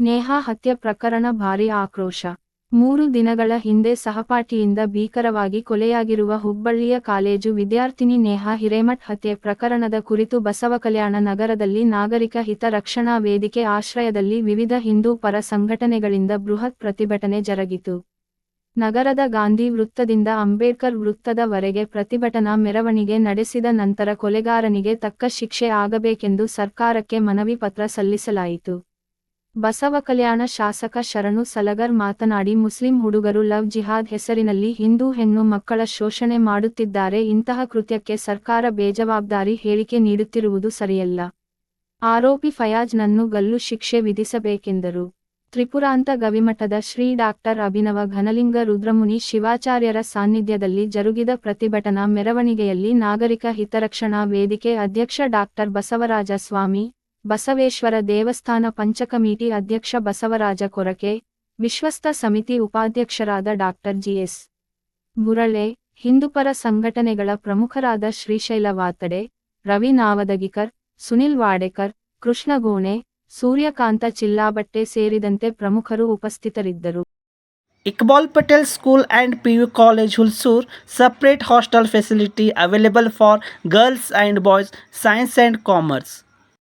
ನೇಹಾ ಹತ್ಯೆ ಪ್ರಕರಣ ಭಾರೀ ಆಕ್ರೋಶ. ಮೂರು ದಿನಗಳ ಹಿಂದೆ ಸಹಪಾಠಿಯಿಂದ ಭೀಕರವಾಗಿ ಕೊಲೆಯಾಗಿರುವ ಹುಬ್ಬಳ್ಳಿಯ ಕಾಲೇಜು ವಿದ್ಯಾರ್ಥಿನಿ ನೇಹಾ ಹಿರೇಮಠ್ ಹತ್ಯೆ ಪ್ರಕರಣದ ಕುರಿತು ಬಸವಕಲ್ಯಾಣ ನಗರದಲ್ಲಿ ನಾಗರಿಕ ಹಿತರಕ್ಷಣಾ ವೇದಿಕೆ ಆಶ್ರಯದಲ್ಲಿ ವಿವಿಧ ಹಿಂದೂ ಪರ ಸಂಘಟನೆಗಳಿಂದ ಬೃಹತ್ ಪ್ರತಿಭಟನೆ ಜರುಗಿತು. ನಗರದ ಗಾಂಧಿ ವೃತ್ತದಿಂದ ಅಂಬೇಡ್ಕರ್ ವೃತ್ತದವರೆಗೆ ಪ್ರತಿಭಟನಾ ಮೆರವಣಿಗೆ ನಡೆಸಿದ ನಂತರ ಕೊಲೆಗಾರನಿಗೆ ತಕ್ಕ ಶಿಕ್ಷೆ ಆಗಬೇಕೆಂದು ಸರ್ಕಾರಕ್ಕೆ ಮನವಿ ಪತ್ರ ಸಲ್ಲಿಸಲಾಯಿತು. ಬಸವಕಲ್ಯಾಣ ಶಾಸಕ ಶರಣು ಸಲಗರ್ ಮಾತನಾಡಿ, ಮುಸ್ಲಿಂ ಹುಡುಗರು ಲವ್ ಜಿಹಾದ್ ಹೆಸರಿನಲ್ಲಿ ಹಿಂದೂ ಹೆಣ್ಣು ಮಕ್ಕಳ ಶೋಷಣೆ ಮಾಡುತ್ತಿದ್ದಾರೆ. ಇಂತಹ ಕೃತ್ಯಕ್ಕೆ ಸರ್ಕಾರ ಬೇಜವಾಬ್ದಾರಿ ಹೇಳಿಕೆ ನೀಡುತ್ತಿರುವುದು ಸರಿಯಲ್ಲ. ಆರೋಪಿ ಫಯಾಜ್ನನ್ನು ಗಲ್ಲು ಶಿಕ್ಷೆ ವಿಧಿಸಬೇಕೆಂದರು. ತ್ರಿಪುರಾಂತ ಗವಿಮಠದ ಶ್ರೀ ಡಾಕ್ಟರ್ ಅಭಿನವ ಘನಲಿಂಗ ರುದ್ರಮುನಿ ಶಿವಾಚಾರ್ಯರ ಸಾನ್ನಿಧ್ಯದಲ್ಲಿ ಜರುಗಿದ ಪ್ರತಿಭಟನಾ ಮೆರವಣಿಗೆಯಲ್ಲಿ ನಾಗರಿಕ ಹಿತರಕ್ಷಣಾ ವೇದಿಕೆ ಅಧ್ಯಕ್ಷ ಡಾಕ್ಟರ್ ಬಸವರಾಜ ಸ್ವಾಮಿ ಬಸವೇಶ್ವರ ದೇವಸ್ಥಾನ ಪಂಚಕಮಿಟಿ ಅಧ್ಯಕ್ಷ ಬಸವರಾಜ ಕೊರಕೆ ವಿಶ್ವಸ್ತ ಸಮಿತಿ ಉಪಾಧ್ಯಕ್ಷರಾದ ಡಾಕ್ಟರ್ ಜಿಎಸ್. ಬುರಳೆ ಹಿಂದೂಪರ ಸಂಘಟನೆಗಳ ಪ್ರಮುಖರಾದ ಶ್ರೀಶೈಲ ವಾತಡೆ, ರವಿ ನಾವದಗಿಕರ್, ಸುನಿಲ್ ವಾಡೇಕರ್, ಕೃಷ್ಣ ಗೋಣೆ, ಸೂರ್ಯಕಾಂತ ಚಿಲ್ಲಾಬಟ್ಟೆ ಸೇರಿದಂತೆ ಪ್ರಮುಖರು ಉಪಸ್ಥಿತರಿದ್ದರು. Iqbal Patel school and P U college Hulsoor separate hostel facility available for girls and boys science and commerce